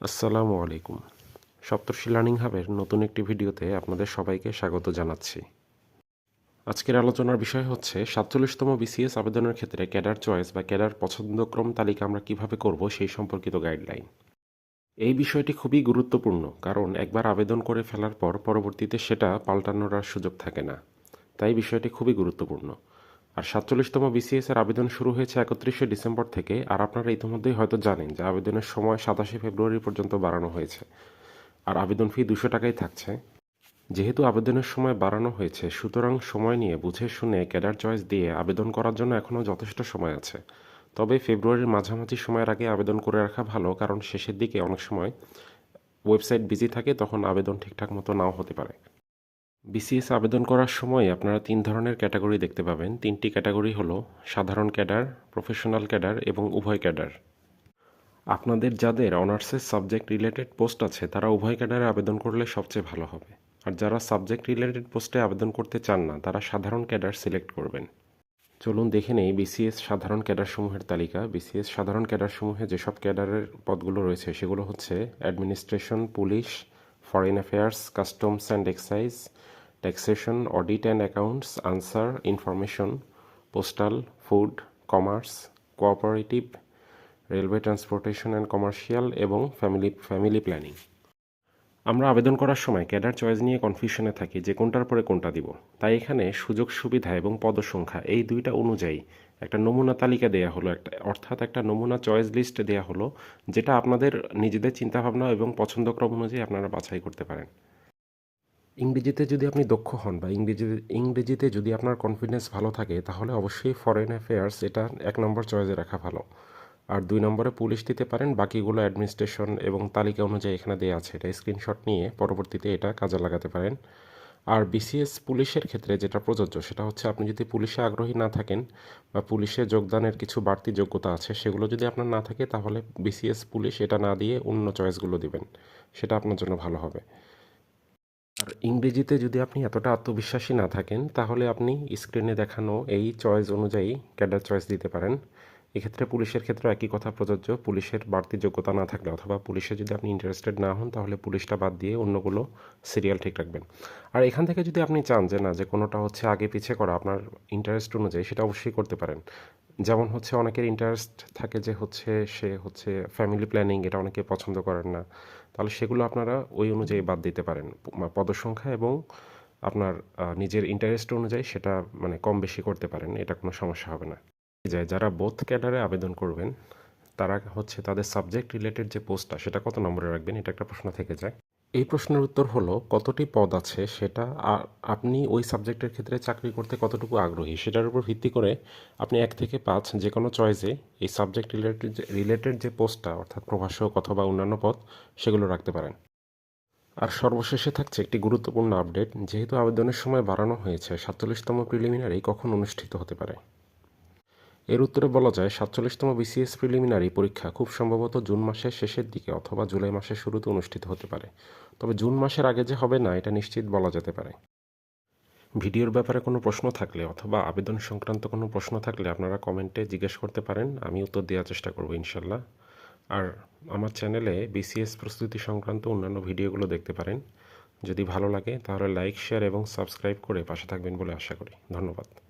আসসালামু আলাইকুম। সপ্তর্ষি লার্নিং হাবের নতুন একটি ভিডিওতে আপনাদের সবাইকে স্বাগত জানাচ্ছি। আজকের আলোচনার বিষয় হচ্ছে, সাতচল্লিশতম বিসিএস আবেদনের ক্ষেত্রে ক্যাডার চয়েস বা ক্যাডার পছন্দক্রম তালিকা আমরা কীভাবে করব সেই সম্পর্কিত গাইডলাইন। এই বিষয়টি খুবই গুরুত্বপূর্ণ, কারণ একবার আবেদন করে ফেলার পর পরবর্তীতে সেটা পাল্টানোর আর সুযোগ থাকে না। তাই বিষয়টি খুবই গুরুত্বপূর্ণ। আর সাতচল্লিশতম বিসিএস এর আবেদন শুরু হয়েছে একত্রিশে ডিসেম্বর থেকে, আর আপনারা ইতিমধ্যেই হয়তো জানেন যে আবেদনের সময় সাতাশে ফেব্রুয়ারি পর্যন্ত বাড়ানো হয়েছে। আর আবেদন ফি দুশো টাকাই থাকছে। যেহেতু আবেদনের সময় বাড়ানো হয়েছে, সুতরাং সময় নিয়ে বুঝে শুনে ক্যাডার চয়েস দিয়ে আবেদন করার জন্য এখনও যথেষ্ট সময় আছে। তবে ফেব্রুয়ারির মাঝামাঝি সময়ের আগে আবেদন করে রাখা ভালো, কারণ শেষের দিকে অনেক সময় ওয়েবসাইট বিজি থাকে, তখন আবেদন ঠিকঠাক মতো নাও হতে পারে। বিসিএস আবেদন করার সময় আপনারা তিন ধরনের ক্যাটাগরি দেখতে পাবেন। তিনটি ক্যাটাগরি হলো সাধারণ ক্যাডার, প্রফেশনাল ক্যাডার এবং উভয় ক্যাডার। আপনাদের যাদের অনার্সের সাবজেক্ট রিলেটেড পোস্ট আছে, তারা উভয় ক্যাডারে আবেদন করলে সবচেয়ে ভালো হবে। আর যারা সাবজেক্ট রিলেটেড পোস্টে আবেদন করতে চান না, তারা সাধারণ ক্যাডার সিলেক্ট করবেন। চলুন দেখে নেই বিসিএস সাধারণ ক্যাডারসমূহের তালিকা। বিসিএস সাধারণ ক্যাডারসমূহে যেসব ক্যাডারের পদগুলো রয়েছে, সেগুলো হচ্ছে administration, police foreign affairs customs and excise taxation audit and accounts answer information postal food commerce cooperative railway transportation and commercial এবং ফ্যামিলি ফ্যামিলি প্ল্যানিং আমরা আবেদন করার সময় ক্যাডার চয়েস নিয়ে কনফিউশনে থাকি যে কোনটার পরে কোনটা দিব। তাই এখানে সুযোগ, সুবিধা এবং পদসংখ্যা এই দুইটা অনুযায়ী একটা নমুনা তালিকা দেয়া হলো, একটা অর্থাৎ একটা নমুনা চয়েস লিস্ট দেয়া হলো, যেটা আপনাদের নিজেদের চিন্তাভাবনা এবং পছন্দক্রম অনুযায়ী আপনারা বাছাই করতে পারেন। ইংরেজিতে যদি আপনি দক্ষ হন বা ইংরেজি, ইংরেজিতে যদি আপনার কনফিডেন্স ভালো থাকে, তাহলে অবশ্যই ফরেন অ্যাফেয়ার্স এটা এক নম্বর চয়েসে রাখা ভালো। আর দুই নম্বরে পুলিশ দিতে পারেন বাকিগুলো অ্যাডমিনিস্ট্রেশন এবং তালিকা অনুযায়ী এখানে দেওয়া আছে। এটা স্ক্রিনশট নিয়ে পরবর্তীতে এটা কাজে লাগাতে পারেন। আর বিসিএস পুলিশের ক্ষেত্রে যেটা প্রযোজ্য, সেটা হচ্ছে আপনি যদি পুলিশে আগ্রহী না থাকেন বা পুলিশে যোগদানের কিছু বাড়তি যোগ্যতা আছে, সেগুলো যদি আপনার না থাকে, তাহলে বিসিএস পুলিশ এটা না দিয়ে অন্য চয়েসগুলো দিবেন। সেটা আপনার জন্য ভালো হবে। আর ইংরেজিতে যদি আপনি এতটা আত্মবিশ্বাসী না থাকেন, তাহলে আপনি স্ক্রিনে দেখানো এই চয়েস অনুযায়ী ক্যাডার চয়েস দিতে পারেন। এক্ষেত্রে পুলিশের ক্ষেত্রে একই কথা প্রযোজ্য। পুলিশের বাড়তি যোগ্যতা না থাকলে অথবা পুলিশে যদি আপনি ইন্টারেস্টেড না হন, তাহলে পুলিশটা বাদ দিয়ে অন্যগুলো সিরিয়াল ঠিক রাখবেন। আর এখান থেকে যদি আপনি চান যে, না, যে কোনোটা হচ্ছে আগে পিছে করা আপনার ইন্টারেস্ট অনুযায়ী, সেটা অবশ্যই করতে পারেন। যেমন হচ্ছে অনেকের ইন্টারেস্ট থাকে যে, হচ্ছে সে হচ্ছে ফ্যামিলি প্ল্যানিং এটা অনেকে পছন্দ করেন না। তাহলে সেগুলো আপনারা ওই অনুযায়ী বাদ দিতে পারেন। পদসংখ্যা এবং আপনার নিজের ইন্টারেস্ট অনুযায়ী সেটা মানে কম বেশি করতে পারেন, এটা কোনো সমস্যা হবে না। যায়, যারা বোথ ক্যাডারে আবেদন করবেন, তারা হচ্ছে তাদের সাবজেক্ট রিলেটেড যে পোস্টটা সেটা কত নম্বরে রাখবেন, এটা একটা প্রশ্ন থেকে যায়। এই প্রশ্নের উত্তর হলো, কতটি পদ আছে সেটা আপনি ওই সাবজেক্টের ক্ষেত্রে চাকরি করতে কতটুকু আগ্রহী, সেটার উপর ভিত্তি করে আপনি এক থেকে পাঁচ যে কোনো চয়েসে এই সাবজেক্ট রিলেটেড রিলেটেড যে পোস্টটা অর্থাৎ প্রভাষক অথবা অন্যান্য পদ, সেগুলো রাখতে পারেন। আর সর্বশেষে থাকছে একটি গুরুত্বপূর্ণ আপডেট যেহেতু আবেদনের সময় বাড়ানো হয়েছে, সাতচল্লিশতম প্রিলিমিনারি কখন অনুষ্ঠিত হতে পারে? এর উত্তরে বলা যায়, সাতচল্লিশতম বিসিএস প্রিলিমিনারি পরীক্ষা খুব সম্ভবত জুন মাসের শেষের দিকে অথবা জুলাই মাসের শুরুতে অনুষ্ঠিত হতে পারে। তবে জুন মাসের আগে যে হবে না, এটা নিশ্চিত বলা যেতে পারে। ভিডিওর ব্যাপারে কোনো প্রশ্ন থাকলে অথবা আবেদন সংক্রান্ত কোনো প্রশ্ন থাকলে আপনারা কমেন্টে জিজ্ঞেস করতে পারেন, আমি উত্তর দেওয়ার চেষ্টা করব ইনশাল্লাহ। আর আমার চ্যানেলে বিসিএস প্রস্তুতি সংক্রান্ত অন্যান্য ভিডিওগুলো দেখতে পারেন। যদি ভালো লাগে তাহলে লাইক, শেয়ার এবং সাবস্ক্রাইব করে পাশে থাকবেন বলে আশা করি। ধন্যবাদ।